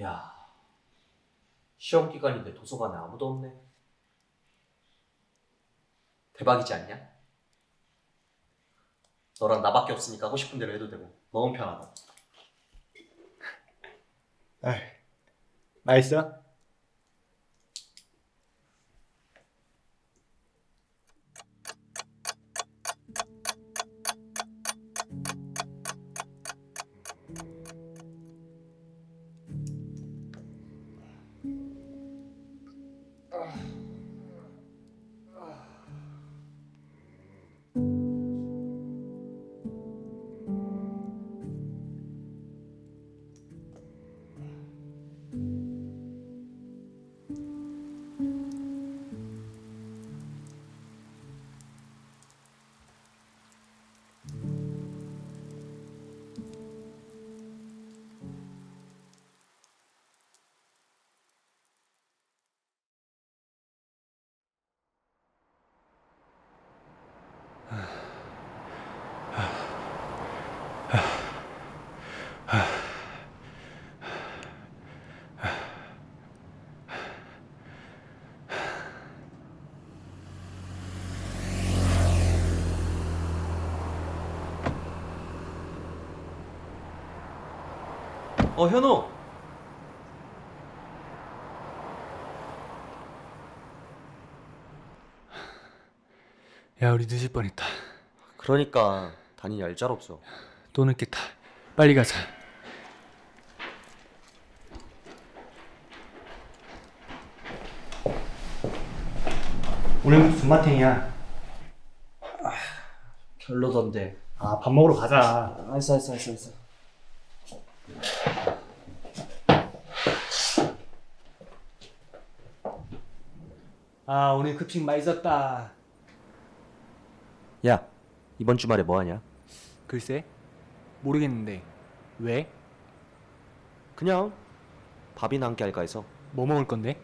야 시험 기간인데 도서관에 아무도 없네. 대박이지 않냐? 너랑 나밖에 없으니까 하고 싶은 대로 해도 되고 너무 편하다. 에이, 맛있어? 어 현우. 야, 우리 늦을 뻔했다. 그러니까 단이 얄짤 없어. 또 늦겠다. 빨리 가자. 오늘 무슨 마탱이야? 별로던데. 아, 밥 먹으러 가자. 알았어 알았어 알았어 알았어. 아, 오늘 급식 맛있었다. 야 이번 주말에 뭐 하냐? 글쎄, 모르겠는데. 왜? 그냥 밥이나 함께 할까 해서 뭐 먹을 건데?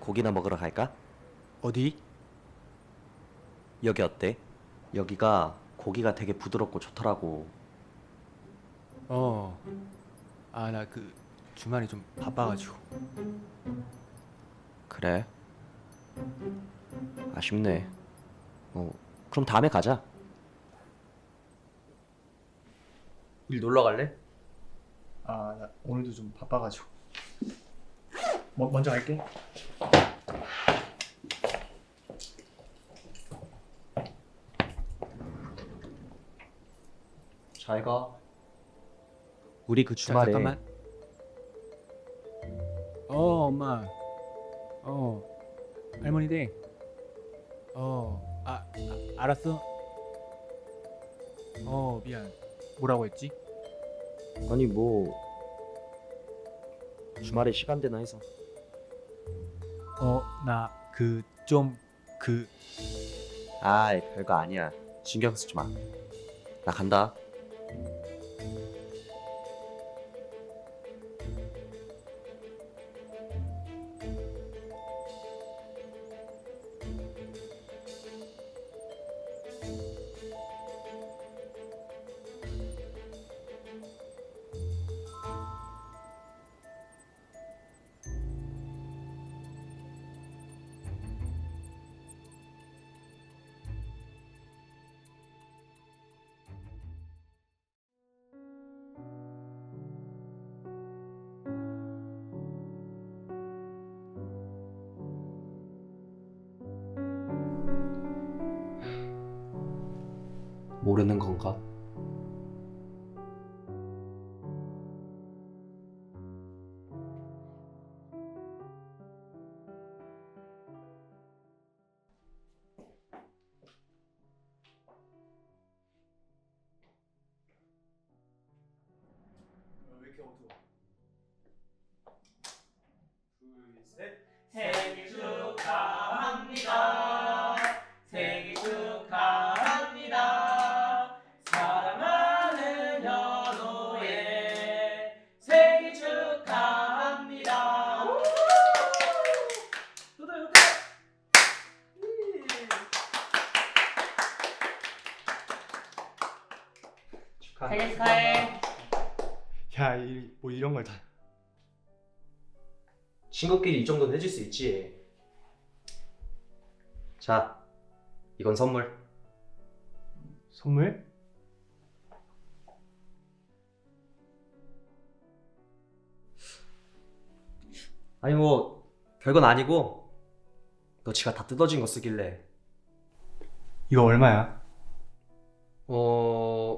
고기나 먹으러 갈까? 어디? 여기 어때? 여기가 고기가 되게 부드럽고 좋더라고. 어. 아, 나 그 주말에 좀 바빠가지고. 그래? 아쉽네. 어, 그럼 다음에 가자. 우리 놀러 갈래? 아, 나 오늘도 좀 바빠가지고. 뭐, 먼저 갈게. 잘 가. 우리 그 자, 주말에 잠깐만. 어, 엄마. 어, 할머니 댁. 어, 아, 아, 알았어. 어, 미안. 뭐라고 했지? 아니 뭐 주말에 시간 되나 해서. 어, 나 그 좀 그 아, 별거 아니야. 신경 쓰지 마. 나 간다. 모르는 건가? 왜 이렇게 어두워? 생일 축하해. 야, 이, 뭐 이런 걸 다. 친구끼리 이 정도는 해줄 수 있지. 자, 이건 선물. 선물? 아니 뭐 별건 아니고 너 지가 다 뜯어진 거 쓰길래 이거 얼마야? 어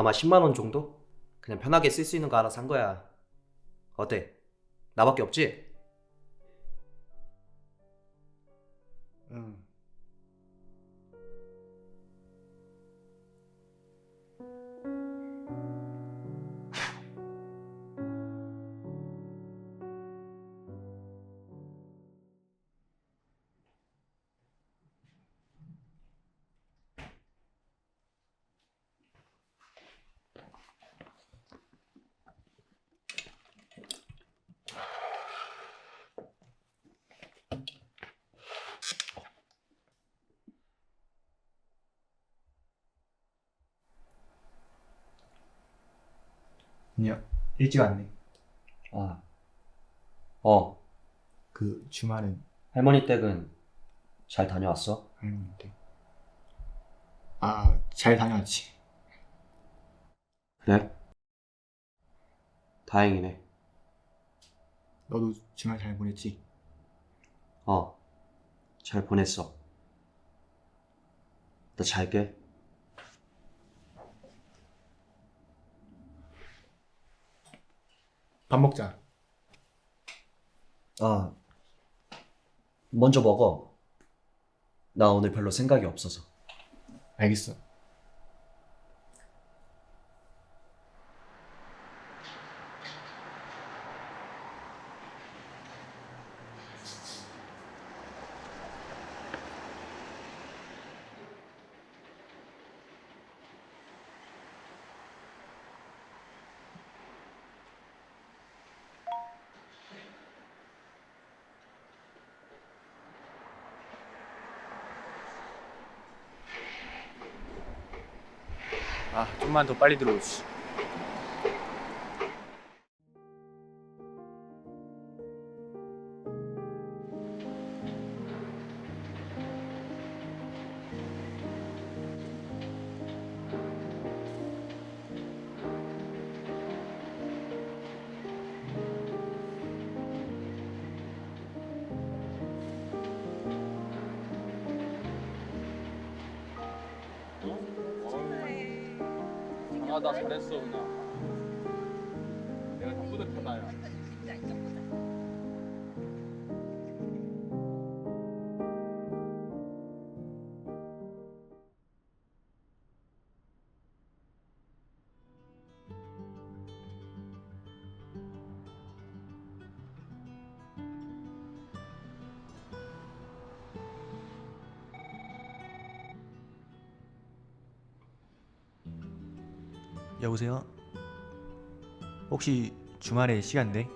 아마 10만 원 정도? 그냥 편하게 쓸 수 있는 거 알아서 산 거야. 어때? 나밖에 없지? 응. 아니야 일찍 왔네. 아, 어 그 주말은 할머니 댁은 잘 다녀왔어? 할머니인데. 아잘 다녀왔지. 그래? 다행이네. 너도 주말 잘 보냈지? 어, 잘 보냈어. 나 잘게. 밥 먹자. 아, 먼저 먹어. 나 오늘 별로 생각이 없어서. 알겠어. 아 좀만 더 빨리 들어오지. 아나 잘했 여보세요? 혹시 주말에 시간 돼?